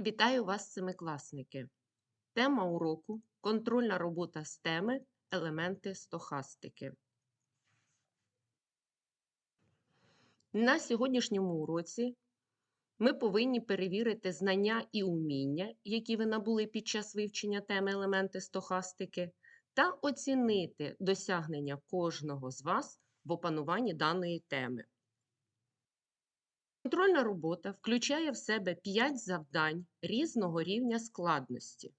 Вітаю вас, семикласники! Тема уроку контрольна робота з теми елементи стохастики. На сьогоднішньому уроці ми повинні перевірити знання і уміння, які ви набули під час вивчення теми елементи стохастики, та оцінити досягнення кожного з вас в опануванні даної теми. Контрольна робота включає в себе 5 завдань різного рівня складності.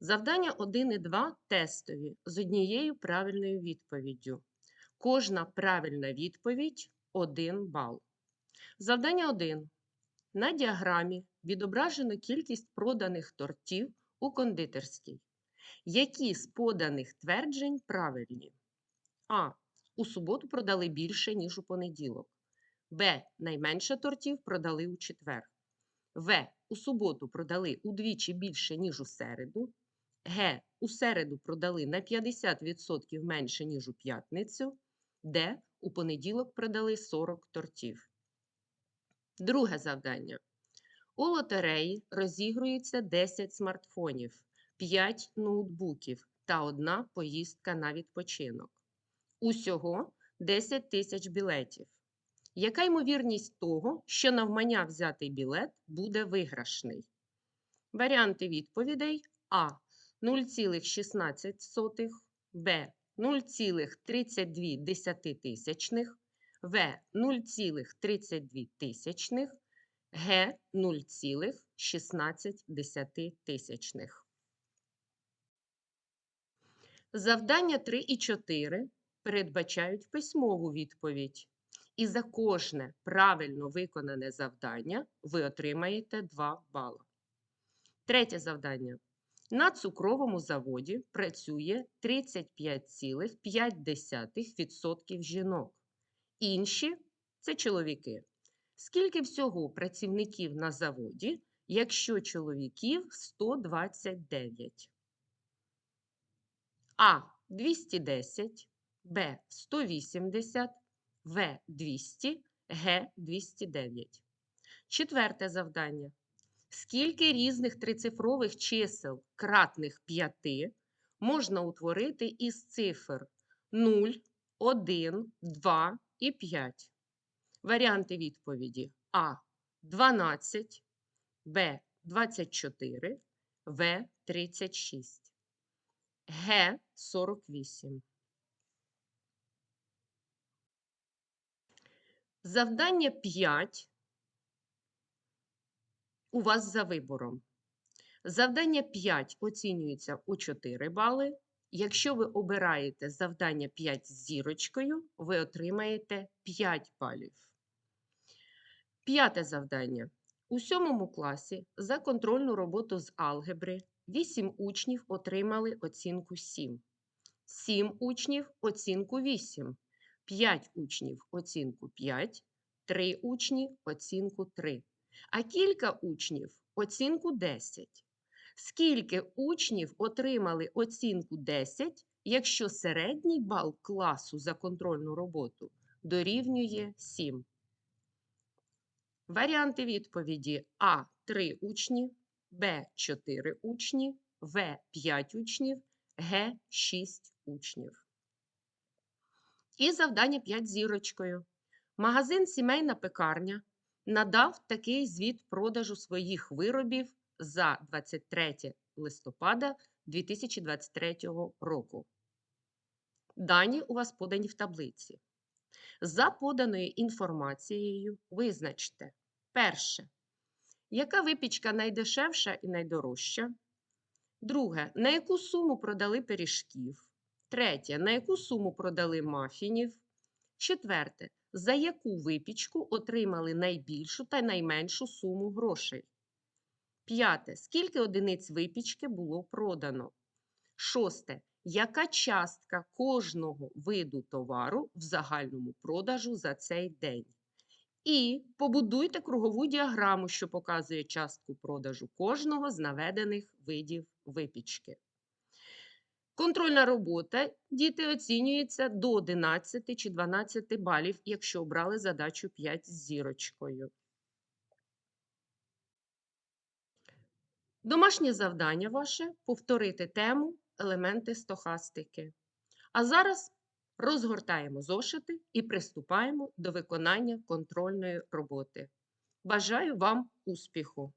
Завдання 1 і 2 тестові з однією правильною відповіддю. Кожна правильна відповідь 1 бал. Завдання 1. На діаграмі відображено кількість проданих тортів у кондитерській. Які з поданих тверджень правильні? А. У суботу продали більше, ніж у понеділок. Б. Найменше тортів продали у четвер. В. У суботу продали удвічі більше, ніж у середу. Г. У середу продали на 50% менше, ніж у п'ятницю. Д. У понеділок продали 40 тортів. Друге завдання. У лотереї розігрується 10 смартфонів, 5 ноутбуків та одна поїздка на відпочинок. Усього 10 тисяч білетів. Яка ймовірність того, що навмання взятий білет буде виграшний? Варіанти відповідей А. 0,16, Б. 0,32 тисячних, В. 0,32 тисячних, Г. 0,16 тисячних. Завдання 3 і 4 передбачають письмову відповідь. І за кожне правильно виконане завдання ви отримаєте 2 бали. Третє завдання. На цукровому заводі працює 35,5% жінок. Інші це чоловіки. Скільки всього працівників на заводі, якщо чоловіків 129? А. 210, Б. 180. В 200, Г 209. Четверте завдання. Скільки різних трицифрових чисел кратних 5 можна утворити із цифр 0, 1, 2 і 5? Варіанти відповіді А 12, Б 24, В 36, Г 48. Завдання 5 у вас за вибором. Завдання 5 оцінюється у 4 бали. Якщо ви обираєте завдання 5 з зірочкою, ви отримаєте 5 балів. П'яте завдання. У сьомому класі за контрольну роботу з алгебри 8 учнів отримали оцінку 7. 7 учнів оцінку 8. 5 учнів оцінку 5, 3 учні оцінку 3. А кілька учнів оцінку 10. Скільки учнів отримали оцінку 10, якщо середній бал класу за контрольну роботу дорівнює 7? Варіанти відповіді А 3 учні, Б 4 учні, В 5 учнів, Г 6 учнів. І завдання 5 зірочкою. Магазин Сімейна пекарня надав такий звіт продажу своїх виробів за 23 листопада 2023 року. Дані у вас подані в таблиці. За поданою інформацією визначте перше. Яка випічка найдешевша і найдорожча? Друге, на яку суму продали пиріжків? Третє. На яку суму продали мафінів? Четверте. За яку випічку отримали найбільшу та найменшу суму грошей? П'яте. Скільки одиниць випічки було продано? Шосте. Яка частка кожного виду товару в загальному продажу за цей день? І побудуйте кругову діаграму, що показує частку продажу кожного з наведених видів випічки. Контрольна робота діти оцінюється до 11 чи 12 балів, якщо обрали задачу 5 з зірочкою. Домашнє завдання ваше повторити тему елементи стохастики. А зараз розгортаємо зошити і приступаємо до виконання контрольної роботи. Бажаю вам успіху!